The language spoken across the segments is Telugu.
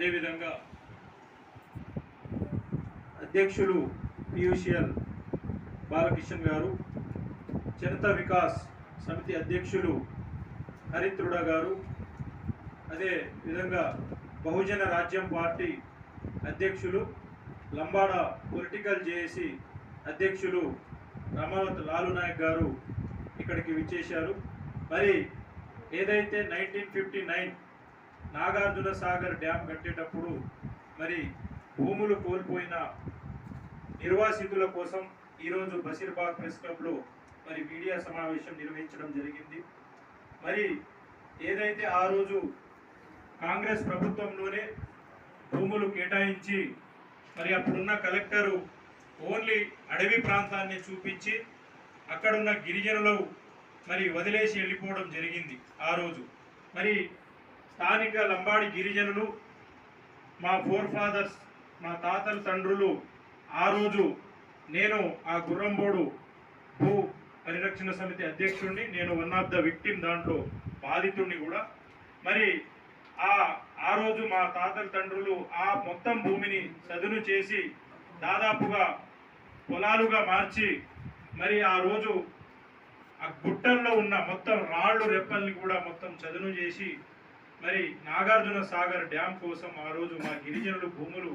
అదేవిధంగా అధ్యక్షులు పియూషియల్ బాలకిషన్ గారు జనతా వికాస్ సమితి అధ్యక్షులు హరిత్రుడ గారు అదే విధంగా బహుజన రాజ్యం పార్టీ అధ్యక్షులు లంబాడ పొలిటికల్ జేఏసీ అధ్యక్షులు రమావత్ లాలు నాయక్ గారు ఇక్కడికి విచ్చేశారు. మరి ఏదైతే nineteen fifty nine Nagarjuna Sagar dam కట్టేటప్పుడు మరి భూములు కోల్పోయిన నిర్వాసితుల కోసం ఈరోజు బషీర్బాగ్ ప్రెస్ క్లబ్లో మరి మీడియా సమావేశం నిర్వహించడం జరిగింది. మరి ఏదైతే ఆ రోజు కాంగ్రెస్ ప్రభుత్వంలోనే భూములు కేటాయించి మరి అప్పుడున్న కలెక్టరు ఓన్లీ అడవి ప్రాంతాన్ని చూపించి అక్కడున్న గిరిజనులు మరి వదిలేసి వెళ్ళిపోవడం జరిగింది ఆ రోజు. మరి స్థానిక లంబాడి గిరిజనులు మా ఫోర్ ఫాదర్స్ మా తాతల తండ్రులు ఆ రోజు నేను ఆ గుర్రంబోడు భూ పరిరక్షణ సమితి అధ్యక్షుడిని నేను వన్ ఆఫ్ ద విక్టిమ్ దాంట్లో బాధితుడిని కూడా. మరి ఆ ఆ రోజు మా తాతల తండ్రులు ఆ మొత్తం భూమిని చదును చేసి దాదాపుగా పొలాలుగా మార్చి మరి ఆ రోజు ఆ గుట్టల్లో ఉన్న మొత్తం రాళ్ళు రెప్పల్ని కూడా మొత్తం చదును చేసి మరి నాగార్జున సాగర్ డ్యామ్ కోసం ఆ రోజు మా గిరిజనులు భూములు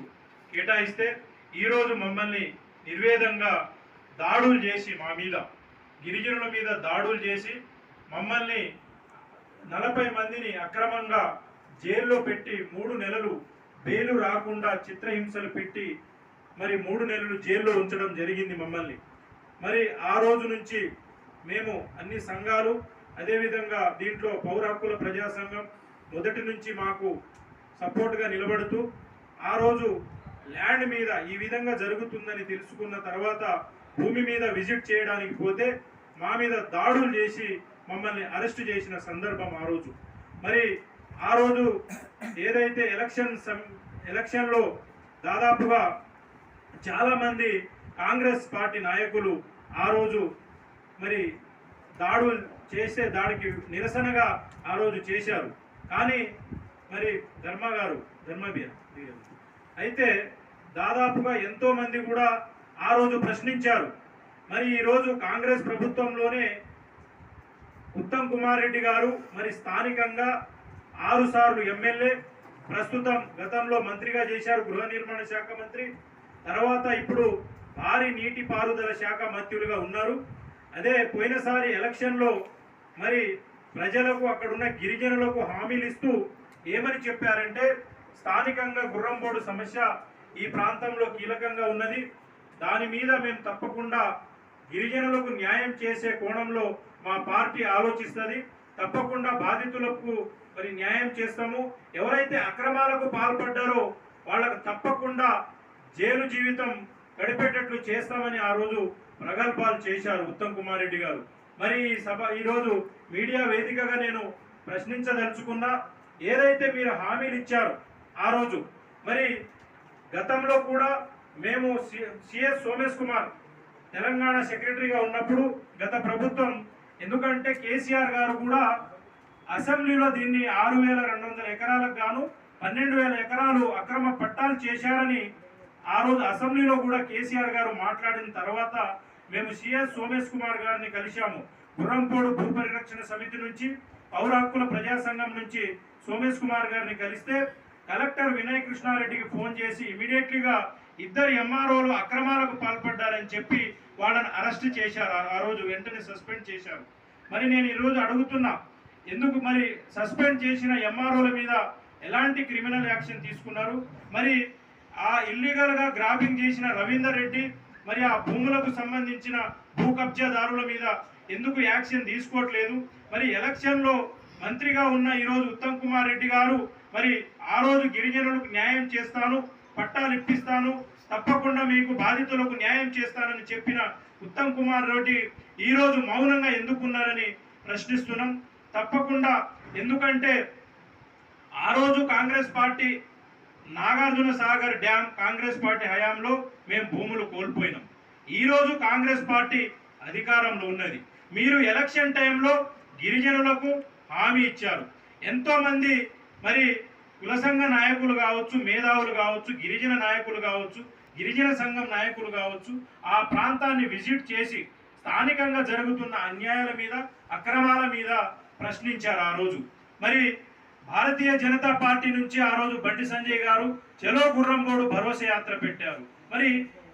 కేటాయిస్తే ఈరోజు మమ్మల్ని నిర్వేదంగా దాడులు చేసి మా మీద గిరిజనుల మీద దాడులు చేసి మమ్మల్ని నలభై మందిని అక్రమంగా జైల్లో పెట్టి మూడు నెలలు బెయిలు రాకుండా చిత్రహింసలు పెట్టి మరి మూడు నెలలు జైల్లో ఉంచడం జరిగింది మమ్మల్ని. మరి ఆ రోజు నుంచి మేము అన్ని సంఘాలు అదేవిధంగా దీంట్లో పౌర హక్కుల ప్రజాసంఘం మొదటి నుంచి మాకు సపోర్ట్గా నిలబడుతూ ఆ రోజు ల్యాండ్ మీద ఈ విధంగా జరుగుతుందని తెలుసుకున్న తర్వాత భూమి మీద విజిట్ చేయడానికి పోతే మా మీద దాడులు చేసి మమ్మల్ని అరెస్ట్ చేసిన సందర్భం ఆ రోజు. మరి ఆ రోజు ఏదైతే ఎలక్షన్ సం- ఎలక్షన్లో దాదాపుగా చాలామంది కాంగ్రెస్ పార్టీ నాయకులు ఆ రోజు మరి దాడులు చేసే దాడికి నిరసనగా ఆ రోజు చేశారు. కానీ మరి ధర్మ గారు ధర్మబియ అయితే దాదాపుగా ఎంతోమంది కూడా ఆ రోజు ప్రశ్నించారు. మరి ఈరోజు కాంగ్రెస్ ప్రభుత్వంలోనే ఉత్తమ్ కుమార్ రెడ్డి గారు మరి స్థానికంగా ఆరుసార్లు ఎమ్మెల్యే ప్రస్తుతం గతంలో మంత్రిగా చేశారు గృహ నిర్మాణ శాఖ మంత్రి తర్వాత ఇప్పుడు భారీ నీటి పారుదల శాఖ మంత్రులుగా ఉన్నారు. అదే పోయినసారి ఎలక్షన్లో మరి ప్రజలకు అక్కడున్న గిరిజనులకు హామీలు ఇస్తూ ఏమని చెప్పారంటే స్థానికంగా గుర్రంబోడు సమస్య ఈ ప్రాంతంలో కీలకంగా ఉన్నది. దాని మీద మేము తప్పకుండా గిరిజనులకు న్యాయం చేసే కోణంలో మా పార్టీ ఆలోచిస్తుంది. తప్పకుండా బాధితులకు మరి న్యాయం చేస్తాము. ఎవరైతే అక్రమాలకు పాల్పడ్డారో వాళ్ళకు తప్పకుండా జైలు జీవితం గడిపేటట్లు చేస్తామని ఆ రోజు ప్రగల్భాలు చేశారు ఉత్తమ్ కుమార్ రెడ్డి గారు. మరి ఈ సభ ఈరోజు మీడియా వేదికగా నేను ప్రశ్నించదలుచుకున్నా ఏదైతే మీరు హామీలు ఇచ్చారు ఆ రోజు మరి గతంలో కూడా మేము సిఎస్ సోమేష్ కుమార్ తెలంగాణ సెక్రటరీగా ఉన్నప్పుడు గత ప్రభుత్వం ఎందుకంటే కేసీఆర్ గారు కూడా అసెంబ్లీలో దీన్ని ఆరు వేల రెండు వందల ఎకరాలకు గాను పన్నెండు వేల ఎకరాలు అక్రమ పట్టాలు చేశారని ఆ రోజు అసెంబ్లీలో కూడా కేసీఆర్ గారు మాట్లాడిన తర్వాత మేము సిఎస్ సోమేష్ కుమార్ గారిని కలిశాము. గుర్రంపోడు భూ పరిరక్షణ సమితి నుంచి పౌర హక్కుల ప్రజా సంఘం నుంచి సోమేష్ కుమార్ గారిని కలిస్తే కలెక్టర్ వినయ్ కృష్ణారెడ్డికి ఫోన్ చేసి ఇమీడియట్లీగా ఇద్దరు ఎంఆర్ఓలు అక్రమాలకు పాల్పడ్డారని చెప్పి వాళ్ళని అరెస్ట్ చేశారు. ఆ- రోజు వెంటనే సస్పెండ్ చేశారు. మరి నేను ఈరోజు అడుగుతున్నా ఎందుకు మరి సస్పెండ్ చేసిన ఎంఆర్ఓల మీద ఎలాంటి క్రిమినల్ యాక్షన్ తీసుకున్నారు? మరి ఆ ఇల్లీగల్గా గ్రాబింగ్ చేసిన రవీందర్ రెడ్డి మరి ఆ భూములకు సంబంధించిన భూ కబ్జాదారుల మీద ఎందుకు యాక్షన్ తీసుకోవట్లేదు? మరి ఎలక్షన్లో మంత్రిగా ఉన్న ఈరోజు ఉత్తమ్ కుమార్ రెడ్డి గారు మరి ఆ రోజు గిరిజనులకు న్యాయం చేస్తాను పట్టాలు ఇప్పిస్తాను తప్పకుండా మీకు బాధితులకు న్యాయం చేస్తానని చెప్పిన ఉత్తమ్ కుమార్ రెడ్డి ఈరోజు మౌనంగా ఎందుకున్నారని ప్రశ్నిస్తున్నాం. తప్పకుండా ఎందుకంటే ఆ రోజు Congress party Nagarjuna Sagar dam Congress party హయాంలో మేము భూములు కోల్పోయినాం. ఈరోజు కాంగ్రెస్ పార్టీ అధికారంలో ఉన్నది. మీరు ఎలక్షన్ టైంలో గిరిజనులకు హామీ ఇచ్చారు. ఎంతోమంది మరి కులసంఘ నాయకులు కావచ్చు మేధావులు కావచ్చు గిరిజన నాయకులు కావచ్చు గిరిజన సంఘం నాయకులు కావచ్చు ఆ ప్రాంతాన్ని విజిట్ చేసి స్థానికంగా జరుగుతున్న అన్యాయాల మీద అక్రమాల మీద ప్రశ్నించారు ఆ రోజు. మరి భారతీయ జనతా పార్టీ నుంచి ఆ రోజు బండి సంజయ్ గారు చెలో గుర్రంబోడు భరోసా యాత్ర పెట్టారు. మరి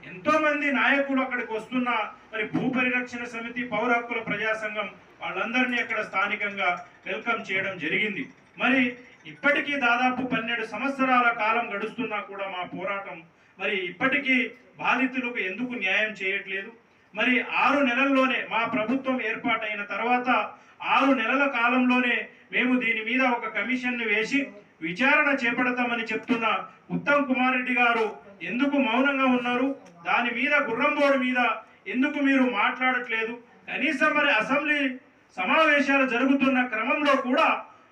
ఎంతో మంది నాయకులు అక్కడికి వస్తున్న మరి భూ పరిరక్షణ సమితి పౌర హక్కుల ప్రజా సంఘం వాళ్ళందరినీ అక్కడ స్థానికంగా వెల్కమ్ చేయడం జరిగింది. మరి ఇప్పటికీ దాదాపు పన్నెండు సంవత్సరాల కాలం గడుస్తున్నా కూడా మా పోరాటం మరి ఇప్పటికీ బాధితులకు ఎందుకు న్యాయం చేయట్లేదు? మరి ఆరు నెలల్లోనే మా ప్రభుత్వం ఏర్పాటైన తర్వాత ఆరు నెలల కాలంలోనే మేము దీని మీద ఒక కమిషన్ను వేసి విచారణ చేపడతామని చెప్తున్న ఉత్తమ్ కుమార్ రెడ్డి గారు ఎందుకు మౌనంగా ఉన్నారు? దాని మీద గుర్రంబోర్డు మీద ఎందుకు మీరు మాట్లాడట్లేదు? కనీసం మరి అసెంబ్లీ సమావేశాలు జరుగుతున్న క్రమంలో కూడా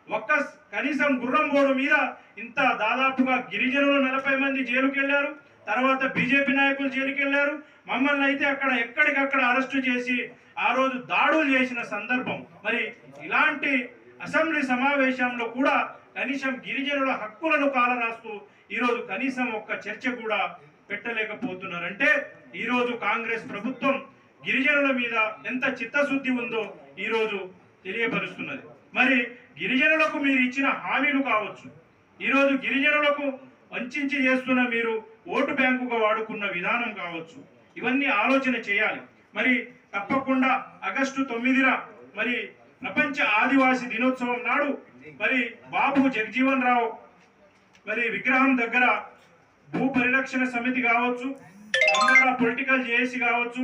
ఒక్క కనీసం గుర్రంబోర్డు మీద ఇంత దాదాపుగా గిరిజనులు నలభై మంది జైలుకెళ్ళారు. తర్వాత బీజేపీ నాయకులు జైలుకెళ్ళారు. మమ్మల్ని అయితే అక్కడ ఎక్కడికక్కడ అరెస్టు చేసి ఆ రోజు దాడులు చేసిన సందర్భం. మరి ఇలాంటి అసెంబ్లీ సమావేశంలో కూడా కనీసం గిరిజనుల హక్కులను కాలరాస్తూ ఈరోజు కనీసం ఒక్క చర్చ కూడా పెట్టలేకపోతున్నారంటే ఈరోజు కాంగ్రెస్ ప్రభుత్వం గిరిజనుల మీద ఎంత చిత్తశుద్ధి ఉందో ఈరోజు తెలియపరుస్తున్నది. మరి గిరిజనులకు మీరు ఇచ్చిన హామీలు కావచ్చు. ఈరోజు గిరిజనులకు వంచించి చేస్తున్న మీరు ఓటు బ్యాంకుగా వాడుకున్న విధానం కావచ్చు. ఇవన్నీ ఆలోచన చేయాలి. మరి తప్పకుండా ఆగస్టు తొమ్మిదిన మరి ప్రపంచ ఆదివాసి దినోత్సవం నాడు మరి బాబు జగజీవన్ రావు మరి విగ్రహం దగ్గర భూ పరిరక్షణ సమితి కావచ్చు పొలిటికల్ జేఏసీ కావచ్చు